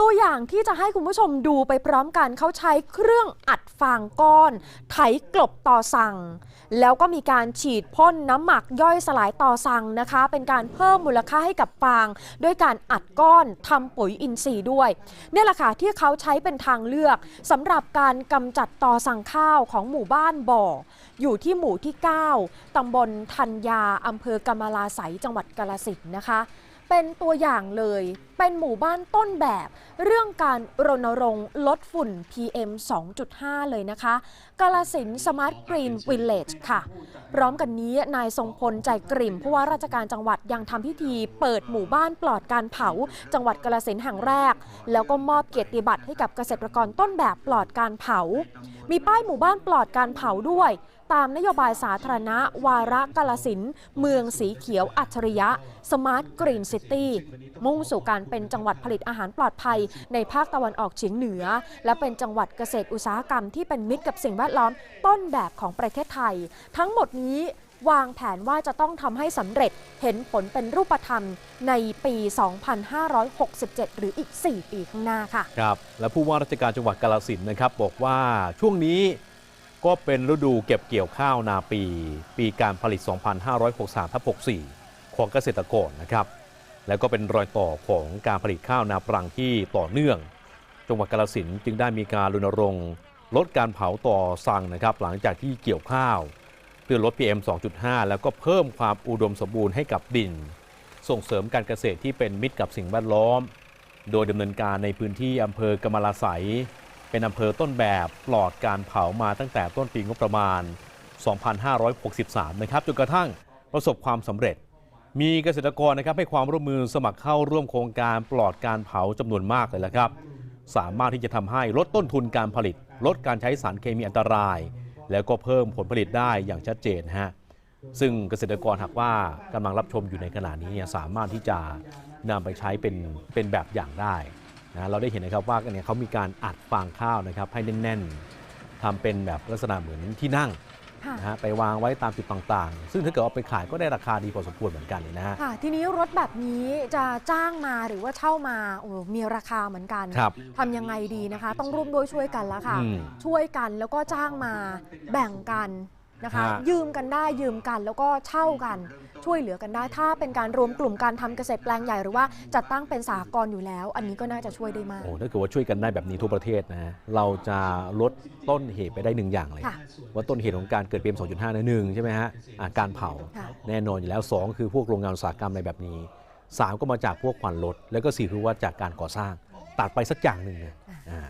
ตัวอย่างที่จะให้คุณผู้ชมดูไปพร้อมกันเขาใช้เครื่องอัดฟางก้อน ไถกลบต่อสั่ง แล้วก็มีการฉีดพ่นน้ำหมักย่อยสลายต่อสั่งนะคะ เป็นการเพิ่มมูลค่าให้กับฟาง ด้วยการอัดก้อนทำปุ๋ยอินทรีย์ด้วยนี่แหละค่ะที่เขาใช้เป็นทางเลือกสำหรับการกำจัดต่อสั่งข้าวของหมู่บ้านบ่อ อยู่ที่หมู่ที่ 9ตำบลธัญญาอำเภอกำมะลาไสยจังหวัดกาลสินนะคะ เป็นตัวอย่างเลย เป็นหมู่บ้านต้นแบบ เรื่องการรณรงค์ลดฝุ่น PM 2.5 เลยนะคะกาลสินสมาร์ทกรีนวิลเลจค่ะ พร้อมกันนี้นายทรงพลใจกริ่มผู้ว่าราชการจังหวัดยังทำพิธี เปิดหมู่บ้านปลอดการเผา จังหวัดกาลสินแห่งแรก แล้วก็มอบเกียรติบัตรให้กับเกษตรกรต้นแบบปลอดการเผา มีป้ายหมู่บ้านปลอดการเผาด้วย ตามนโยบายสาธารณะ วาระกาลสินเมืองสีเขียวอัจฉริยะสมาร์ทกรีนซิตี้ มุ่งสู่การเป็นจังหวัดผลิตอาหารปลอดภัย ในภาคตะวันออกเฉียงเหนือ และเป็นจังหวัดเกษตรอุตสาหกรรมที่เป็นมิตรกับสิ่งแวดล้อมต้นแบบของประเทศไทย ทั้งหมดนี้วางแผนว่าจะต้องทำให้สำเร็จเห็นผลเป็นรูปธรรมในปี 2567 หรืออีก 4 ปีข้างหน้าค่ะ ครับ และผู้ว่าราชการจังหวัดกาลสินนะครับ บอกว่าช่วงนี้ก็เป็นฤดูเก็บเกี่ยวข้าวนาปี ปีการผลิต 2563ทับ64 ของเกษตรกรนะครับ แล้วก็เป็นรอยต่อของการผลิตข้าวนาปรังที่ต่อเนื่อง จังหวัดกาลสินธุ์จึงได้มีการรณรงค์ลดการเผาต่อสั่งนะครับ หลังจากที่เกี่ยวข้าว เพื่อลด PM 2.5 แล้วก็เพิ่มความอุดมสมบูรณ์ให้กับดิน ส่งเสริมการเกษตรที่เป็นมิตรกับสิ่งแวดล้อม โดยดำเนินการในพื้นที่อำเภอกำมะลาไสเป็นอำเภอต้นแบบปลอดการเผามาตั้งแต่ต้นปีงบประมาณ 2563 นะครับจนกระทั่งประสบความสำเร็จ มีเกษตรกรนะครับให้ความร่วมมือสมัครเข้าร่วมโครงการปลอดการเผาจำนวนมากเลยละครับ สามารถที่จะทำให้ลดต้นทุนการผลิต ลดการใช้สารเคมีอันตราย แล้วก็เพิ่มผลผลิตได้อย่างชัดเจนฮะซึ่งเกษตรกรหากว่ากำลังรับชมอยู่ในขณะนี้เนี่ยสามารถที่จะนำไปใช้เป็นเป็นแบบอย่างได้นะเราได้เห็นนะครับว่าเนี่ยเขามีการอัดฟางข้าวนะครับให้แน่นๆทำเป็นแบบลักษณะเหมือนที่นั่ง นะฮะไปวางไว้ตามจุดต่างๆ ซึ่งถ้าเกิดเอาไปขายก็ได้ราคาดีพอสมควรเหมือนกันเลยนะฮะค่ะ ทีนี้รถแบบนี้จะจ้างมาหรือว่าเช่ามาโอ้มีราคาเหมือนกันครับ ทำยังไงดีนะคะ ต้องร่วมด้วยช่วยกันแล้วค่ะ อืม ช่วยกันแล้วก็จ้างมาแบ่งกัน นะคะ ฮะ ยืมกันได้ยืมกันแล้วก็เช่ากันช่วยเหลือกันได้ ถ้าเป็นการรวมกลุ่มการทำเกษตรแปลงใหญ่หรือว่าจัดตั้งเป็นสหกรณ์อยู่แล้ว อันนี้ก็น่าจะช่วยได้มาก โอ้ถ้าเกิดว่าช่วยกันได้แบบนี้ทั่วประเทศนะฮะเราจะลดต้นเหตุไปได้หนึ่งอย่างเลย ค่ะว่าต้นเหตุของการเกิด PM 2.5นะหนึ่งใช่ไหมฮะอะการเผาค่ะ แน่นอนอยู่แล้ว 2 คือพวกโรงงานอุตสาหกรรมในแบบนี้ 3 ก็มาจากพวกควันรถ แล้วก็ 4 คือว่าจากการก่อสร้าง ตัดไปสักอย่างหนึ่งเนี่ยอะ